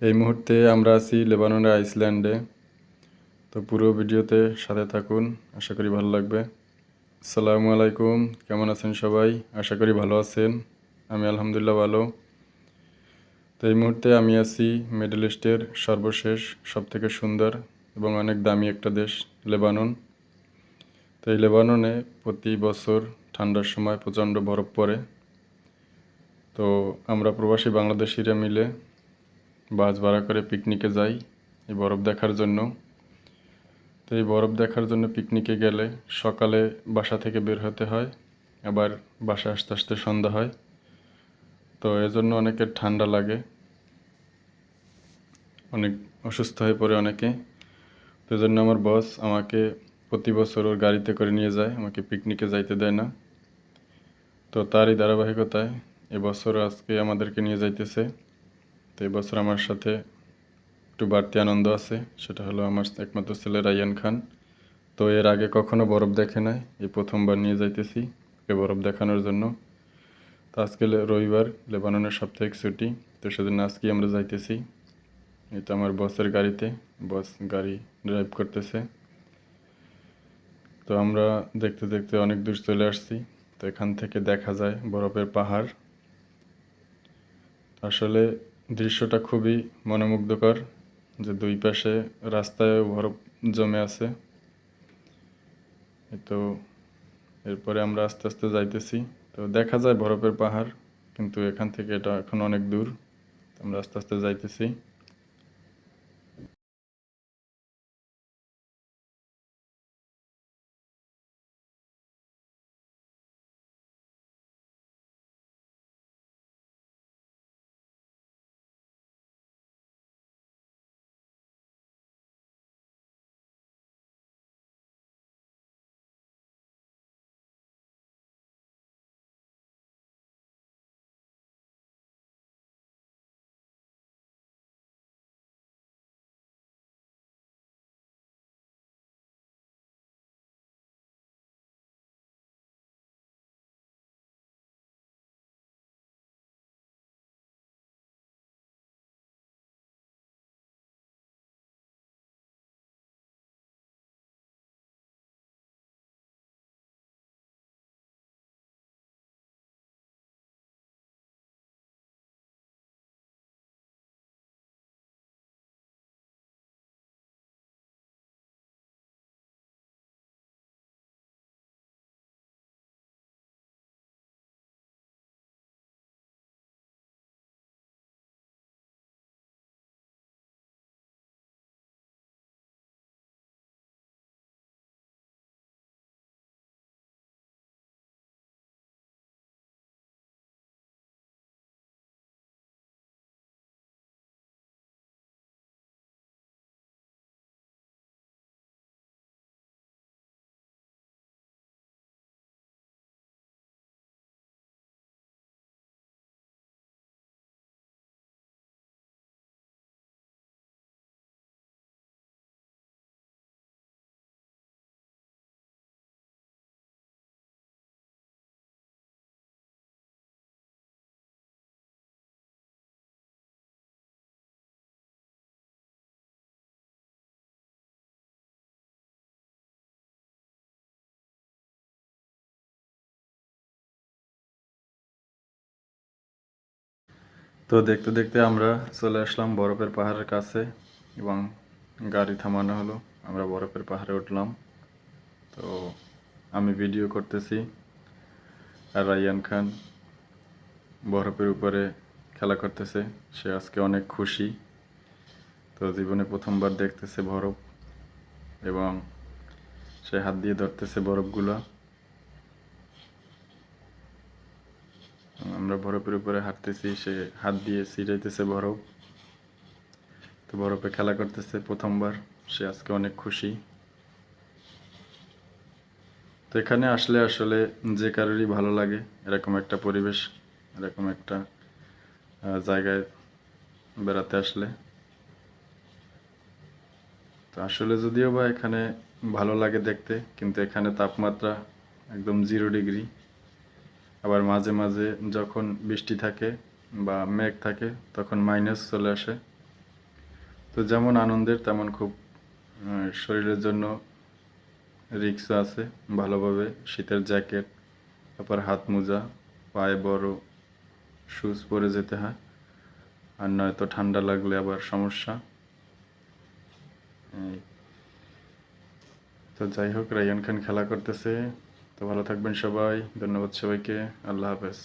এই মুহূর্তে আমরা আছি লেবাননের আইসল্যান্ডে। তো পুরো ভিডিওতে সাথে থাকুন, আশা করি ভালো লাগবে। আসসালামু আলাইকুম, কেমন আছেন সবাই? আশা করি ভালো আছেন, আমি আলহামদুলিল্লাহ ভালো। তো এই মুহূর্তে আমি আছি মিডল ইস্টের সর্বশেষ, সবথেকে সুন্দর এবং অনেক দামি একটা দেশ, লেবানন। তো এই লেবাননে প্রতি বছর ঠান্ডার সময় প্রচণ্ড বরফ পড়ে। তো আমরা প্রবাসী বাংলাদেশিরা মিলে বাস ভাড়া করে পিকনিকে যাই এই বরফ দেখার জন্য। তো এই বরফ দেখার জন্য পিকনিকে গেলে সকালে বাসা থেকে বের হতে হয়, আবার বাসা আসতে আসতে সন্ধ্যা হয়। তো এজন্য অনেকের ঠান্ডা লাগে, অনেক অসুস্থ হয়ে পড়ে অনেকে। তো জন্য আমার বস আমাকে প্রতি বছর ওর গাড়িতে করে নিয়ে যায়, আমাকে পিকনিকে যাইতে দেয় না। তো তারই ধারাবাহিকতায় এবছর আজকে আমাদেরকে নিয়ে যাইতেছে। তো এবছর আমার সাথে একটু বাড়তি আনন্দ আছে, সেটা হলো আমার একমাত্র ছেলে রায়ান খান। তো এর আগে কখনো বরফ দেখে নাই, এই প্রথমবার নিয়ে যাইতেছি ওকে বরফ দেখানোর জন্য। তো আজকে রবিবার, লেবাননের সাপ্তাহিক ছুটি, তো সেদিন আজকে আমরা যাইতেছি। এটা আমার বসের গাড়িতে, বস গাড়ি ড্রাইভ করতেছে। তো আমরা দেখতে দেখতে অনেক দূর চলে আসছি, তো এখান থেকে দেখা যায় বরফের পাহাড়। আসলে দৃশ্যটা খুবই মনোমুগ্ধকর যে দুই পাশে রাস্তায় বরফ জমে আছে। তো এরপরে আমরা আস্তে আস্তে যাইতেছি। তো দেখা যায় বরফের পাহাড়, কিন্তু এখান থেকে এটা এখন অনেক দূর। আমরা আস্তে আস্তে যাইতেছি। তো দেখতে দেখতে আমরা চলে আসলাম বরফের পাহাড়ের কাছে এবং গাড়ি থামানো হলো। আমরা বরফের পাহাড়ে উঠলাম। তো আমি ভিডিও করতেছি। আর রায়ান খান বরফের উপরে খেলা করতেছে। সে আজকে অনেক খুশি। তো জীবনে প্রথমবার দেখতেছে বরফ এবং সে হাত দিয়ে ধরতেছে বরফগুলো। আমরা বরফের উপরে হাঁটতেছি, সে হাত দিয়ে ছিটাইতেছে বরফ। তো বরফে খেলা করতেছে প্রথমবার, সে আজকে অনেক খুশি। তো এখানে আসলে আসলে যে কারোরই ভালো লাগে, এরকম একটা পরিবেশ, এরকম একটা জায়গায় বেড়াতে আসলে। তো আসলে যদিও বা এখানে ভালো লাগে দেখতে, কিন্তু এখানে তাপমাত্রা একদম জিরো ডিগ্রি আবার মাঝে মাঝে যখন বৃষ্টি থাকে বা মেঘ থাকে, তখন মাইনাস চলে আসে। তো যেমন আনন্দের, তেমন খুব শরীরের জন্য রিক্সও আছে ভালোভাবে। শীতের জ্যাকেট তারপর হাত মোজা, পায়ে বড় শুজ পরে যেতে হয়। আর নয়তো ঠান্ডা লাগলে আবার সমস্যা। তো যাই হোক রায়ান খান খেলা করতেছে। তো ভালো থাকবেন সবাই ধন্যবাদ সবাইকে আল্লাহ হাফেজ।